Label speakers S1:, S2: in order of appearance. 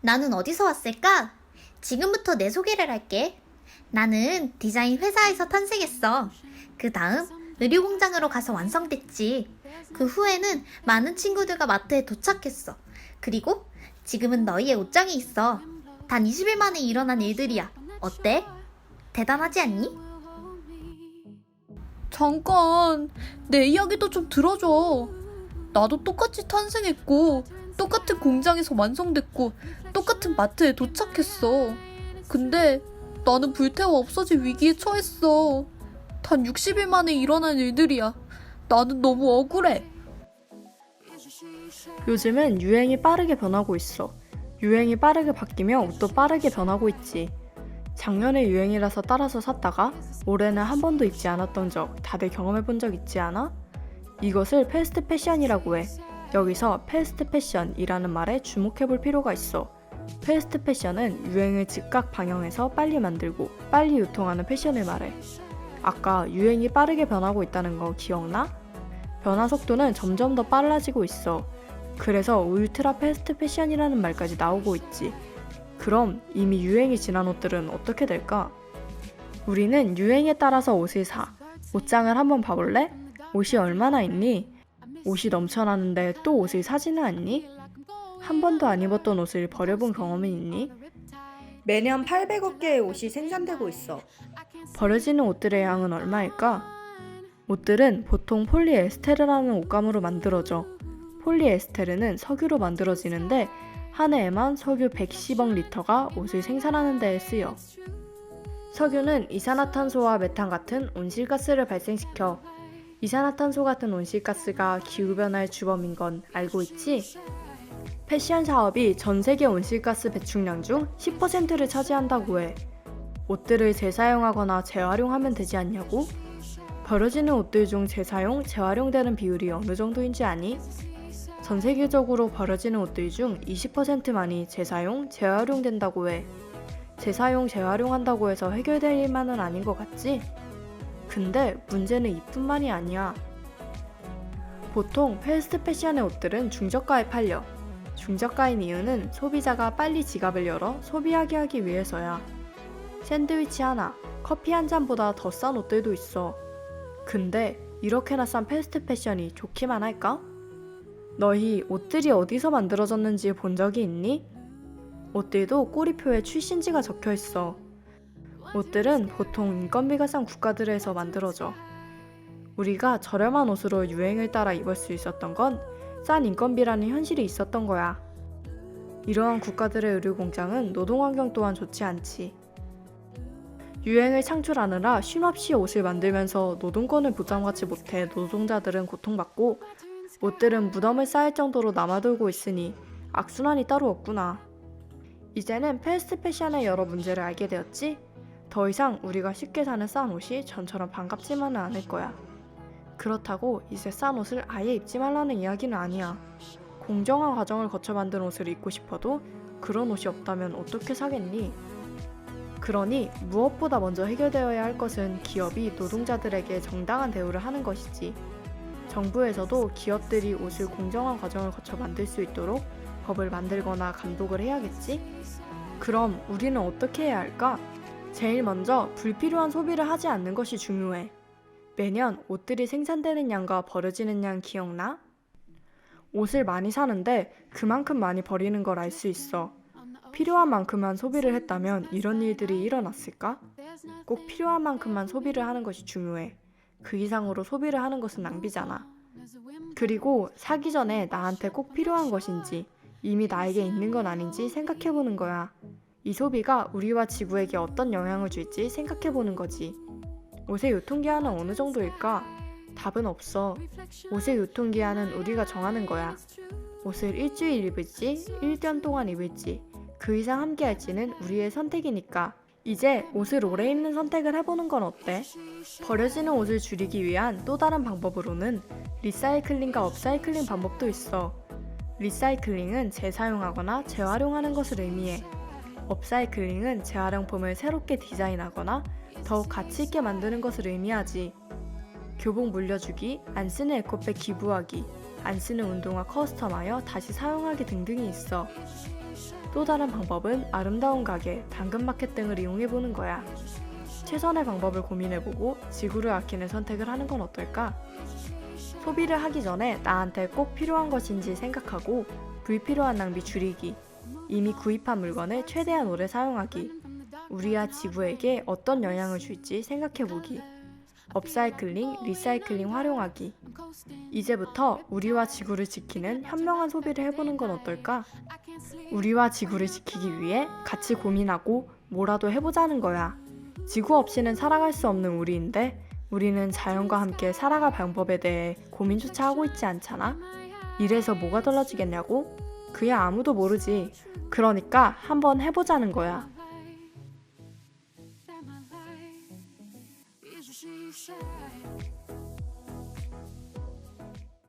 S1: 나는 어디서 왔을까? 지금부터 내 소개를 할게. 나는 디자인 회사에서 탄생했어. 그 다음 의류 공장으로 가서 완성됐지. 그 후에는 많은 친구들과 마트에 도착했어. 그리고 지금은 너희의 옷장이 있어. 단 20일 만에 일어난 일들이야. 어때? 대단하지 않니?
S2: 잠깐, 내 이야기도 좀 들어줘. 나도 똑같이 탄생했고, 똑같은 공장에서 완성됐고, 똑같은 마트에 도착했어. 근데 나는 불태워 없어질 위기에 처했어. 단 60일 만에 일어난 일들이야. 나는 너무 억울해.
S3: 요즘은 유행이 빠르게 변하고 있어. 유행이 빠르게 바뀌며 옷도 빠르게 변하고 있지. 작년에 유행이라서 따라서 샀다가 올해는 한 번도 입지 않았던 적 다들 경험해 본 적 있지 않아? 이것을 패스트 패션이라고 해. 여기서 패스트 패션이라는 말에 주목해 볼 필요가 있어. 패스트 패션은 유행을 즉각 방영해서 빨리 만들고 빨리 유통하는 패션을 말해. 아까 유행이 빠르게 변하고 있다는 거 기억나? 변화 속도는 점점 더 빨라지고 있어. 그래서 울트라 패스트 패션이라는 말까지 나오고 있지. 그럼 이미 유행이 지난 옷들은 어떻게 될까? 우리는 유행에 따라서 옷을 사. 옷장을 한번 봐볼래? 옷이 얼마나 있니? 옷이 넘쳐나는데 또 옷을 사지는 않니? 한 번도 안 입었던 옷을 버려본 경험이 있니? 매년 800억 개의 옷이 생산되고 있어. 버려지는 옷들의 양은 얼마일까? 옷들은 보통 폴리에스테르라는 옷감으로 만들어져. 폴리에스테르는 석유로 만들어지는데 한 해에만 석유 110억 리터가 옷을 생산하는 데에 쓰여. 석유는 이산화탄소와 메탄 같은 온실가스를 발생시켜. 이산화탄소 같은 온실가스가 기후변화의 주범인 건 알고 있지? 패션 사업이 전 세계 온실가스 배출량 중 10%를 차지한다고 해. 옷들을 재사용하거나 재활용하면 되지 않냐고? 버려지는 옷들 중 재사용, 재활용되는 비율이 어느 정도인지 아니? 전 세계적으로 버려지는 옷들 중 20%만이 재사용, 재활용된다고 해. 재사용, 재활용한다고 해서 해결될 일만은 아닌 것 같지? 근데 문제는 이뿐만이 아니야. 보통 패스트 패션의 옷들은 중저가에 팔려. 중저가인 이유는 소비자가 빨리 지갑을 열어 소비하게 하기 위해서야. 샌드위치 하나, 커피 한 잔보다 더 싼 옷들도 있어. 근데 이렇게나 싼 패스트 패션이 좋기만 할까? 너희 옷들이 어디서 만들어졌는지 본 적이 있니? 옷들도 꼬리표에 출신지가 적혀 있어. 옷들은 보통 인건비가 싼 국가들에서 만들어져. 우리가 저렴한 옷으로 유행을 따라 입을 수 있었던 건 싼 인건비라는 현실이 있었던 거야. 이러한 국가들의 의류 공장은 노동 환경 또한 좋지 않지. 유행을 창출하느라 쉼없이 옷을 만들면서 노동권을 보장받지 못해 노동자들은 고통받고 옷들은 무덤을 쌓을 정도로 남아돌고 있으니 악순환이 따로 없구나. 이제는 패스트 패션의 여러 문제를 알게 되었지? 더 이상 우리가 쉽게 사는 싼 옷이 전처럼 반갑지만은 않을 거야. 그렇다고 이제 싼 옷을 아예 입지 말라는 이야기는 아니야. 공정한 과정을 거쳐 만든 옷을 입고 싶어도 그런 옷이 없다면 어떻게 사겠니? 그러니 무엇보다 먼저 해결되어야 할 것은 기업이 노동자들에게 정당한 대우를 하는 것이지. 정부에서도 기업들이 옷을 공정한 과정을 거쳐 만들 수 있도록 법을 만들거나 감독을 해야겠지? 그럼 우리는 어떻게 해야 할까? 제일 먼저 불필요한 소비를 하지 않는 것이 중요해. 매년 옷들이 생산되는 양과 버려지는 양 기억나? 옷을 많이 사는데 그만큼 많이 버리는 걸 알 수 있어. 필요한 만큼만 소비를 했다면 이런 일들이 일어났을까? 꼭 필요한 만큼만 소비를 하는 것이 중요해. 그 이상으로 소비를 하는 것은 낭비잖아. 그리고 사기 전에 나한테 꼭 필요한 것인지 이미 나에게 있는 건 아닌지 생각해 보는 거야. 이 소비가 우리와 지구에게 어떤 영향을 줄지 생각해 보는 거지. 옷의 유통기한은 어느 정도일까? 답은 없어. 옷의 유통기한은 우리가 정하는 거야. 옷을 일주일 입을지, 1년 동안 입을지, 그 이상 함께 할지는 우리의 선택이니까. 이제 옷을 오래 입는 선택을 해보는 건 어때? 버려지는 옷을 줄이기 위한 또 다른 방법으로는 리사이클링과 업사이클링 방법도 있어. 리사이클링은 재사용하거나 재활용하는 것을 의미해. 업사이클링은 재활용품을 새롭게 디자인하거나 더욱 가치 있게 만드는 것을 의미하지. 교복 물려주기, 안 쓰는 에코백 기부하기, 안 쓰는 운동화 커스텀하여 다시 사용하기 등등이 있어. 또 다른 방법은 아름다운 가게, 당근마켓 등을 이용해보는 거야. 최선의 방법을 고민해보고 지구를 아끼는 선택을 하는 건 어떨까? 소비를 하기 전에 나한테 꼭 필요한 것인지 생각하고 불필요한 낭비 줄이기. 이미 구입한 물건을 최대한 오래 사용하기. 우리와 지구에게 어떤 영향을 줄지 생각해보기. 업사이클링, 리사이클링 활용하기. 이제부터 우리와 지구를 지키는 현명한 소비를 해보는 건 어떨까? 우리와 지구를 지키기 위해 같이 고민하고 뭐라도 해보자는 거야. 지구 없이는 살아갈 수 없는 우리인데 우리는 자연과 함께 살아갈 방법에 대해 고민조차 하고 있지 않잖아? 이래서 뭐가 달라지겠냐고? 그야 아무도 모르지. 그러니까 한번 해보자는 거야.